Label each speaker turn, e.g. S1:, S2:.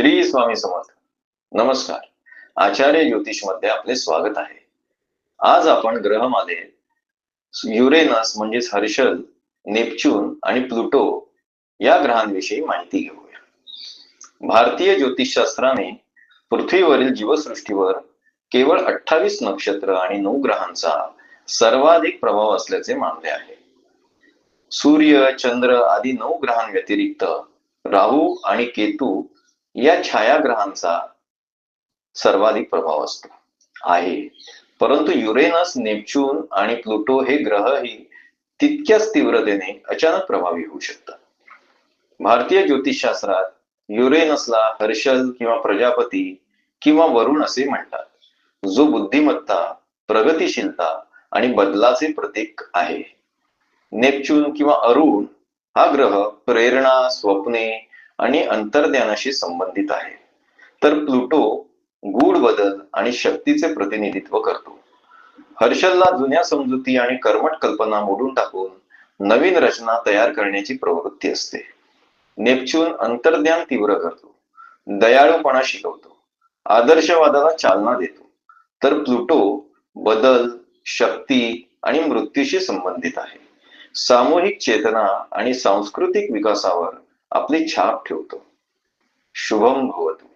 S1: श्री स्वामी समर्थ. नमस्कार. आचार्य ज्योतिषमध्ये आपले स्वागत आहे. आज आपण ग्रहमाले युरेनस म्हणजेच हर्षल नेपच्यून आणि प्लुटो या ग्रहांविषयी माहिती घेऊया. भारतीय ज्योतिषशास्त्राने पृथ्वीवरील जीवसृष्टीवर केवळ अठ्ठावीस नक्षत्र आणि नऊ ग्रहांचा सर्वाधिक प्रभाव असल्याचे मानले आहे. सूर्य चंद्र आदी नऊ ग्रहांव्यतिरिक्त राहू आणि केतू या छायाग्रहांचा सर्वाधिक प्रभाव असतो. आहे. परंतु युरेनस नेपच्यून आणि प्लुटो हे ग्रहही तितक्याच तीव्रतेने अचानक प्रभावी होऊ शकतात. भारतीय ज्योतिषशास्त्रात युरेनसला हर्षल किंवा प्रजापती किंवा वरुण असे म्हणतात जो बुद्धिमत्ता प्रगतिशीलता आणि बदलाचे प्रतीक आहे. नेपच्यून किंवा अरुण हा ग्रह प्रेरणा स्वप्ने आणि अंतर्ज्ञानाशी संबंधित आहे. तर प्लुटो गूढ बदल आणि शक्तीचे प्रतिनिधित्व करतो. हर्षलला जुन्या समजुती आणि कर्मट कल्पना मोडून टाकून नवीन रचना तयार करण्याची प्रवृत्ती असते. नेपच्यून अंतर्ज्ञान तीव्र करतो. दयाळूपणा शिकवतो. आदर्शवादाला चालना देतो. तर प्लुटो बदल शक्ती आणि मृत्यूशी संबंधित आहे. सामूहिक चेतना आणि सांस्कृतिक विकासावर आपली छाप ठेवतो. शुभम भवतु